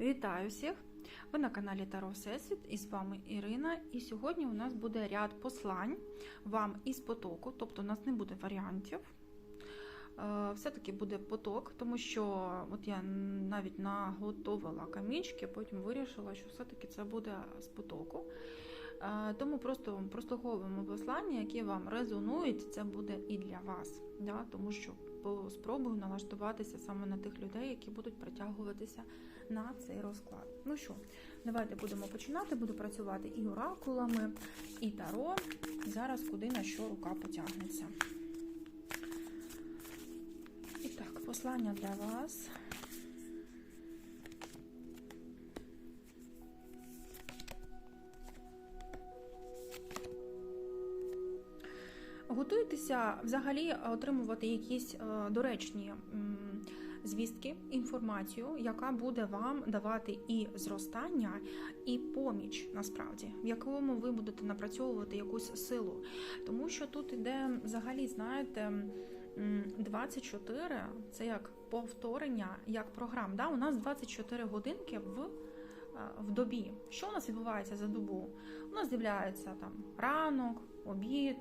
Вітаю всіх! Ви на каналі Таро Всесвіт і з вами Ірина. І сьогодні у нас буде ряд послань вам із потоку, тобто у нас не буде варіантів. Е, Все-таки буде поток, тому що от я навіть наготовила камінчики, потім вирішила, що все-таки це буде з потоку. Е, Тому просто прослуховуємо послання, які вам резонують, це буде і для вас, да? тому що спробую налаштуватися саме на тих людей, які будуть притягуватися на цей розклад. Ну що, давайте будемо починати. Буду працювати і оракулами, і таро. Зараз куди на що рука потягнеться. І так, послання для вас. Готуйтеся взагалі отримувати якісь е, доречні звістки, інформацію, яка буде вам давати і зростання, і поміч, насправді, в якому ви будете напрацьовувати якусь силу. Тому що тут іде взагалі, знаєте. 24 це як повторення, як програм. Да? У нас 24 годинки в, е, в добі. Що у нас відбувається за добу? У нас з'являється там ранок, обід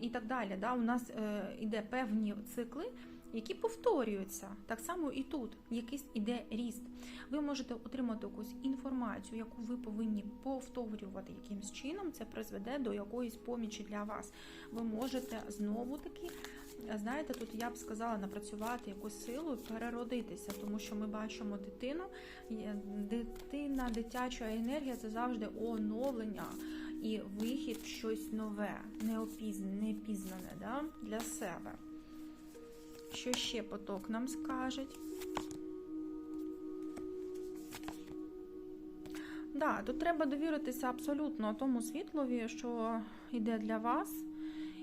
і так далі. Да? У нас е, іде певні цикли, які повторюються. Так само і тут якийсь іде ріст. Ви можете отримати якусь інформацію, яку ви повинні повторювати якимось чином. Це призведе до якоїсь помічі для вас. Ви можете знову таки. Знаєте, тут я б сказала напрацювати якусь силу переродитися, тому що ми бачимо дитину. Дитина, дитяча енергія це завжди оновлення і вихід в щось нове, неопізне, непізнане да? для себе. Що ще поток нам скажуть? Да, тут треба довіритися абсолютно тому світлові, що йде для вас,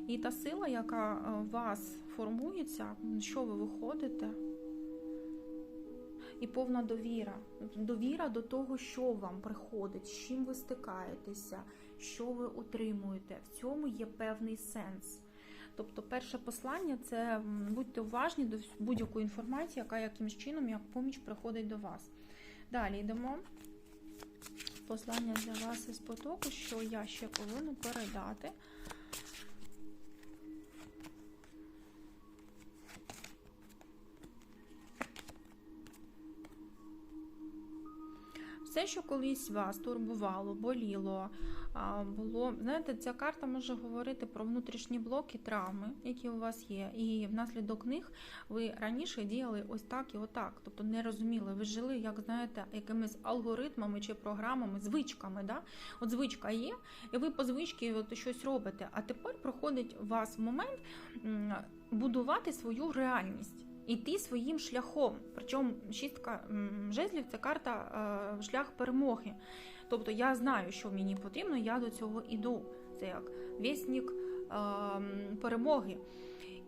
і та сила, яка е, в вас формується, що ви виходите. І повна довіра. Довіра до того, що вам приходить, з чим ви стикаєтеся, що ви отримуєте. В цьому є певний сенс. Тобто, перше послання це будьте уважні до будь-якої інформації, яка якимось чином, як поміч приходить до вас. Далі йдемо. Послання для вас із потоку, що я ще повинна передати. Все, що колись вас турбувало, боліло, було. Знаєте, ця карта може говорити про внутрішні блоки, травми, які у вас є. І внаслідок них ви раніше діяли ось так і отак. Тобто не розуміли, ви жили, як знаєте, якимись алгоритмами чи програмами, звичками. Да? От звичка є, і ви по звичці щось робите. А тепер проходить у вас момент будувати свою реальність. Іти своїм шляхом. Причому шістка жезлів це карта е, шлях перемоги. Тобто я знаю, що мені потрібно, я до цього іду. Це як вісник е, перемоги.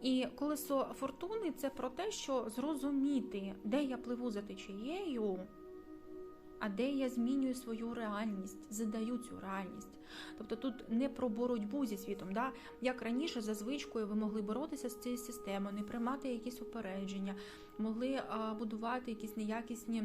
І колесо фортуни це про те, що зрозуміти, де я пливу за течією, а де я змінюю свою реальність, задаю цю реальність. Тобто тут не про боротьбу зі світом. Да? Як раніше, за звичкою, ви могли боротися з цією системою, не приймати якісь упередження, могли будувати якісь неякісні.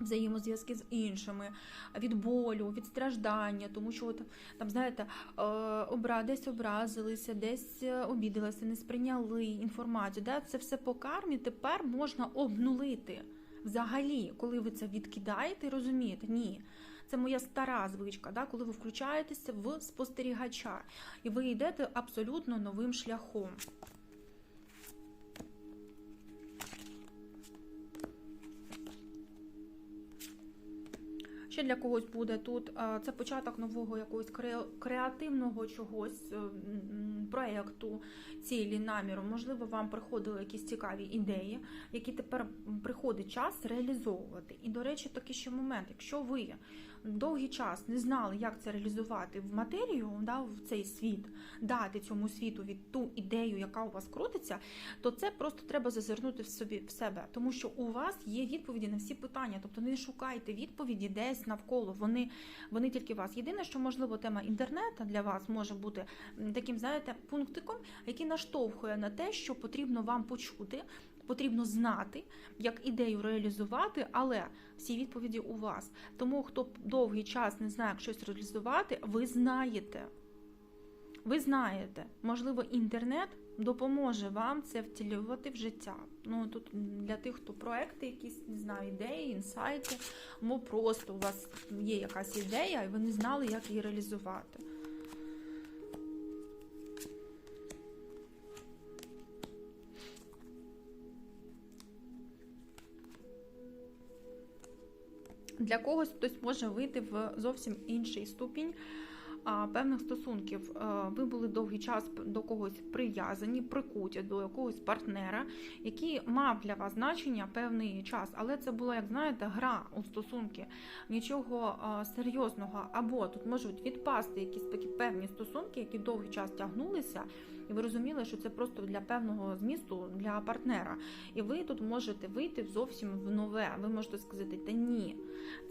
Взаємозв'язки з іншими від болю, від страждання, тому що от, там, знаєте, е, обра, десь образилися, десь е, обідалися, не сприйняли інформацію. Да? Це все по кармі тепер можна обнулити. Взагалі, коли ви це відкидаєте розумієте, ні, це моя стара звичка, да? коли ви включаєтеся в спостерігача, і ви йдете абсолютно новим шляхом. Ще для когось буде тут це початок нового якогось креативного чогось е, проєкту, цілі, наміру. Можливо, вам приходили якісь цікаві ідеї, які тепер приходить час реалізовувати. І, до речі, такий ще момент, якщо ви довгий час не знали, як це реалізувати в матерію, да, в цей світ, дати цьому світу від ту ідею, яка у вас крутиться, то це просто треба зазирнути в собі в себе, тому що у вас є відповіді на всі питання. Тобто не шукайте відповіді десь навколо. Вони, вони тільки вас. Єдине, що можливо тема інтернету для вас може бути таким, знаєте, пунктиком, який наштовхує на те, що потрібно вам почути, потрібно знати, як ідею реалізувати, але всі відповіді у вас. Тому, хто довгий час не знає, як щось реалізувати, ви знаєте. Ви знаєте, можливо, інтернет допоможе вам це втілювати в життя. Ну тут для тих, хто проекти, якісь не знаю, ідеї, інсайти, або просто у вас є якась ідея, і ви не знали, як її реалізувати. Для когось хтось може вийти в зовсім інший ступінь певних стосунків. А, Ви були довгий час до когось прив'язані, прикуті до якогось партнера, який мав для вас значення певний час, але це була, як знаєте, гра у стосунки, нічого серйозного. Або тут можуть відпасти якісь такі певні стосунки, які довгий час тягнулися. І ви розуміли, що це просто для певного змісту для партнера. І ви тут можете вийти зовсім в нове. Ви можете сказати, та ні,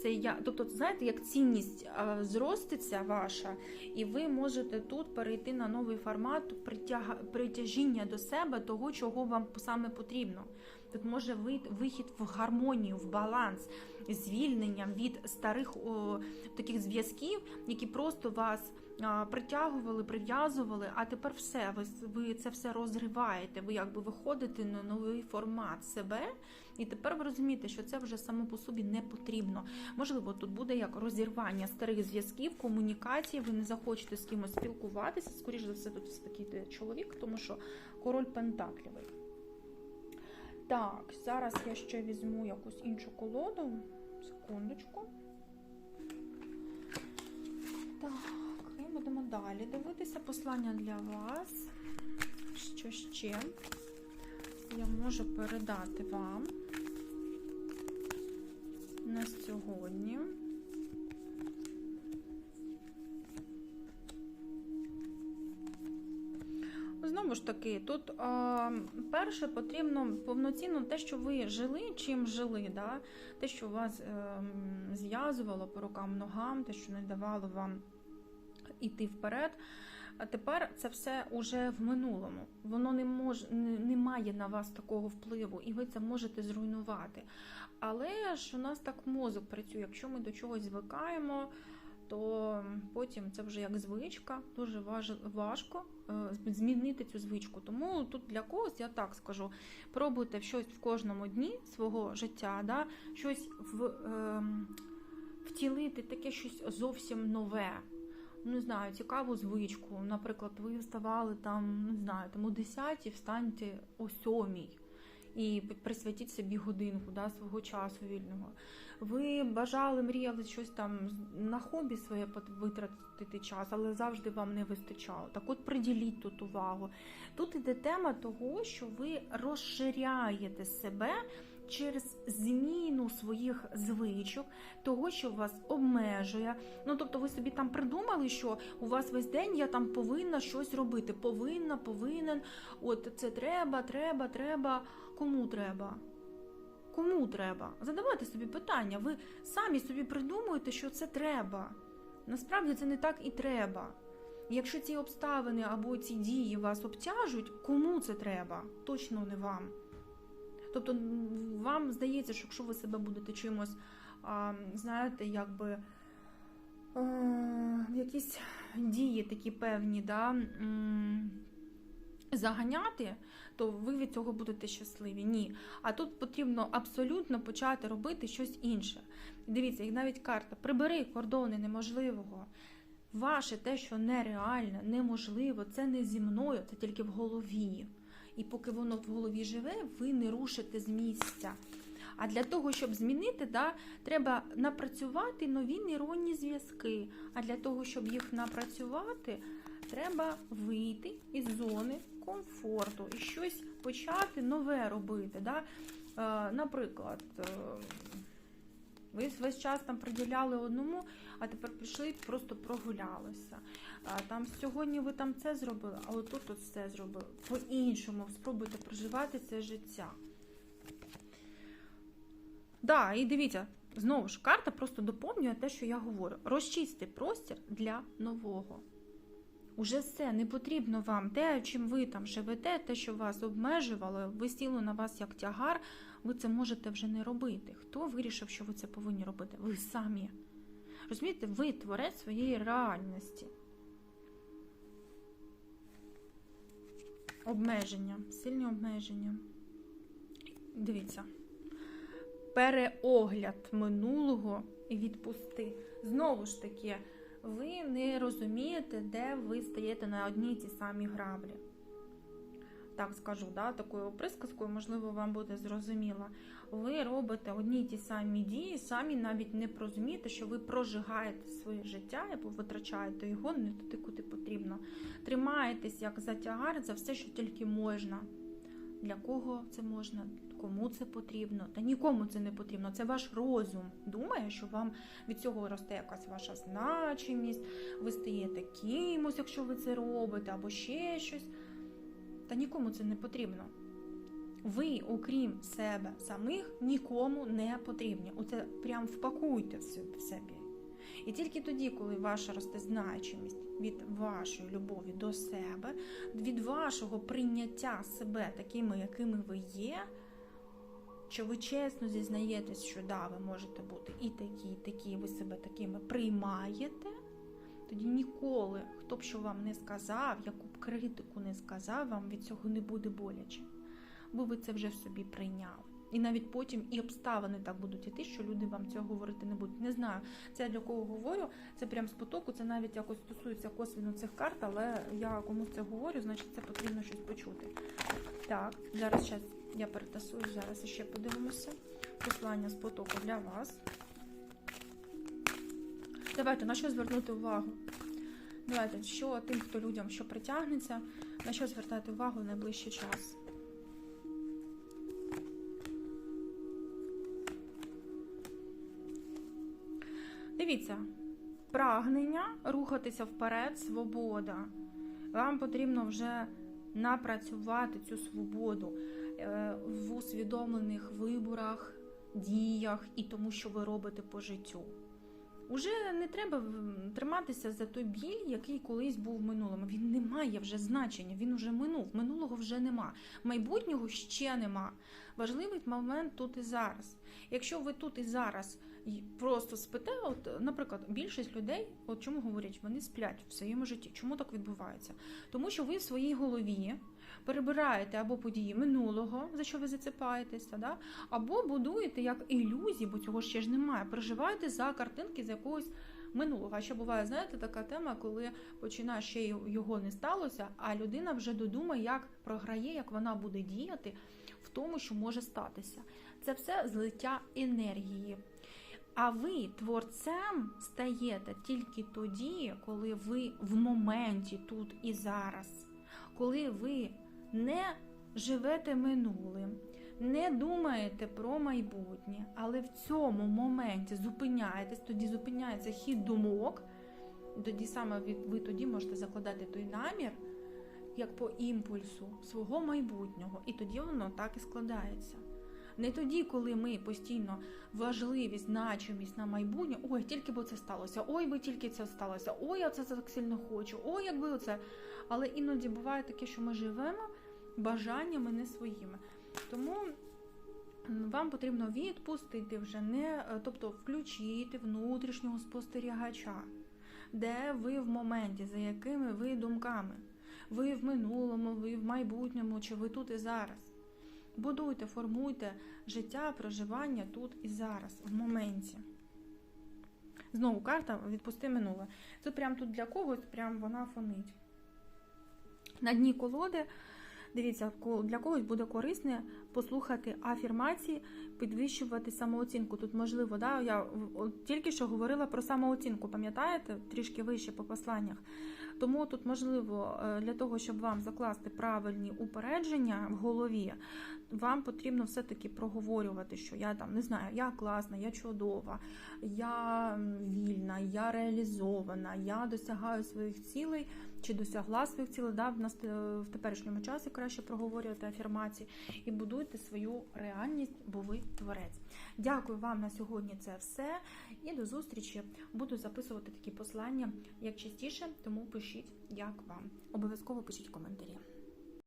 це я. Тобто, знаєте, як цінність зроститься ваша, і ви можете тут перейти на новий формат притяга... притяжіння до себе того, чого вам саме потрібно. Тут може вихід в гармонію, в баланс, звільненням від старих о, таких зв'язків, які просто вас притягували, прив'язували, а тепер все, ви ви це все розриваєте. Ви якби виходите на новий формат себе, і тепер ви розумієте, що це вже само по собі не потрібно. Можливо, тут буде як розірвання старих зв'язків, комунікації. Ви не захочете з кимось спілкуватися. Скоріше за все, тут такий чоловік, тому що король Пентаклівий. Так, зараз я ще візьму якусь іншу колоду. Секундочку. Так, будемо далі дивитися послання для вас. Що ще я можу передати вам на сьогодні. Знову ж таки, тут а, перше потрібно повноцінно те, що ви жили, чим жили, да? те, що вас е, зв'язувало по рукам, ногам, те, що не давало вам іти вперед. А тепер це все уже в минулому. Воно не може не, має на вас такого впливу, і ви це можете зруйнувати. Але ж у нас так мозок працює. Якщо ми до чогось звикаємо, то потім це вже як звичка, дуже важко е, змінити цю звичку. Тому тут для когось я так скажу: пробуйте щось в кожному дні свого життя, да, щось в, е, втілити, таке щось зовсім нове. Не знаю, цікаву звичку. Наприклад, ви вставали там, не знаю, там о 10 встаньте о 7 і присвятіть собі годинку да, свого часу вільного. Ви бажали, мріяли щось там на хобі своє витратити час, але завжди вам не вистачало. Так от приділіть тут увагу. Тут іде тема того, що ви розширяєте себе. Через зміну своїх звичок, того, що вас обмежує. Ну, тобто, ви собі там придумали, що у вас весь день я там повинна щось робити. Повинна, повинен. От це треба, треба, треба. Кому треба? Кому треба? Задавайте собі питання. Ви самі собі придумуєте, що це треба. Насправді це не так і треба. Якщо ці обставини або ці дії вас обтяжують, кому це треба? Точно не вам. Тобто, вам здається, що якщо ви себе будете чимось, знаєте, якби в якісь дії такі певні, да, заганяти, то ви від цього будете щасливі. Ні. А тут потрібно абсолютно почати робити щось інше. Дивіться, як навіть карта прибери кордони неможливого. Ваше те, що нереальне, неможливо, це не зі мною, це тільки в голові. І поки воно в голові живе, ви не рушите з місця. А для того, щоб змінити, да, треба напрацювати нові нейронні зв'язки. А для того, щоб їх напрацювати, треба вийти із зони комфорту і щось почати нове робити. Да? Е, наприклад, е, ви весь час там приділяли одному, а тепер пішли, просто прогулялися. Там Сьогодні ви там це зробили, а отут от це зробили. По-іншому спробуйте проживати це життя. Да, і дивіться, знову ж карта просто доповнює те, що я говорю. Розчисти простір для нового. Уже все, не потрібно вам те, чим ви там живете, те, що вас обмежувало, висіло на вас як тягар, ви це можете вже не робити. Хто вирішив, що ви це повинні робити? Ви самі. Розумієте, ви творець своєї реальності. Обмеження, сильні обмеження. Дивіться. Переогляд минулого і відпусти. Знову ж таки, ви не розумієте, де ви стаєте на одній ті самі граблі. Так скажу, да, такою присказкою, можливо, вам буде зрозуміло. Ви робите одні й ті самі дії, самі навіть не розумієте, що ви прожигаєте своє життя або витрачаєте його не туди, куди потрібно. Тримаєтесь як за тягар за все, що тільки можна. Для кого це можна, кому це потрібно, та нікому це не потрібно. Це ваш розум думає, що вам від цього росте якась ваша значимість, ви стаєте кимось, якщо ви це робите, або ще щось. Та нікому це не потрібно. Ви, окрім себе самих, нікому не потрібні. Оце прям впакуйте в собі. І тільки тоді, коли ваша росте значимість від вашої любові до себе, від вашого прийняття себе такими, якими ви є, що ви чесно зізнаєтесь, що да, ви можете бути і такі, і такі, ви себе такими приймаєте, тоді ніколи, хто б що вам не сказав, яку б критику не сказав, вам від цього не буде боляче. Бо ви це вже в собі прийняли. І навіть потім і обставини так будуть іти, що люди вам цього говорити не будуть. Не знаю, це для кого говорю, це прям з потоку, це навіть якось стосується косвіно цих карт, але я комусь це говорю, значить це потрібно щось почути. Так, зараз зараз я перетасую, зараз ще подивимося. Послання з потоку для вас. Давайте на що звернути увагу? Давайте, що тим, хто людям що притягнеться, на що звертати увагу в найближчий час. Дивіться, прагнення рухатися вперед, свобода. Вам потрібно вже напрацювати цю свободу е, в усвідомлених виборах, діях і тому, що ви робите по життю. Уже не треба триматися за той біль, який колись був в минулому. Він не має вже значення, він уже минув. Минулого вже нема. Майбутнього ще нема. Важливий момент тут і зараз. Якщо ви тут і зараз просто спите, от, наприклад, більшість людей, от чому говорять, вони сплять в своєму житті. Чому так відбувається? Тому що ви в своїй голові перебираєте або події минулого, за що ви зацепаєтеся, да? або будуєте як ілюзії, бо цього ще ж немає. Переживаєте за картинки з якогось минулого. А ще буває, знаєте, така тема, коли починає ще його не сталося, а людина вже додумає, як програє, як вона буде діяти в тому, що може статися. Це все злиття енергії. А ви творцем стаєте тільки тоді, коли ви в моменті тут і зараз, коли ви не живете минулим, не думаєте про майбутнє, але в цьому моменті зупиняєтесь, тоді зупиняється хід думок, тоді саме ви тоді можете закладати той намір, як по імпульсу свого майбутнього, і тоді воно так і складається. Не тоді, коли ми постійно важливість, значимість на майбутнє, ой, тільки бо це сталося, ой, би тільки це сталося, ой, я це так сильно хочу, ой, якби оце. Але іноді буває таке, що ми живемо бажаннями не своїми. Тому вам потрібно відпустити вже не, тобто включити внутрішнього спостерігача, де ви в моменті, за якими ви думками. Ви в минулому, ви в майбутньому, чи ви тут і зараз. Будуйте, формуйте життя, проживання тут і зараз, в моменті. Знову карта відпусти минуле. Тут прям тут для когось, прям вона фонить. На дні колоди, дивіться, для когось буде корисне послухати афірмації, підвищувати самооцінку. Тут можливо, да, я тільки що говорила про самооцінку, пам'ятаєте, трішки вище по посланнях. Тому тут можливо е, для того, щоб вам закласти правильні упередження в голові, вам потрібно все-таки проговорювати, що я там не знаю, я класна, я чудова, я вільна, я реалізована, я досягаю своїх цілей чи досягла своїх цілей, да, е, в теперішньому часі краще проговорювати афірмації і будуйте свою реальність, бо ви творець. Дякую вам на сьогодні. Це все. І до зустрічі. Буду записувати такі послання як частіше, тому пишіть, як вам. Обов'язково пишіть коментарі.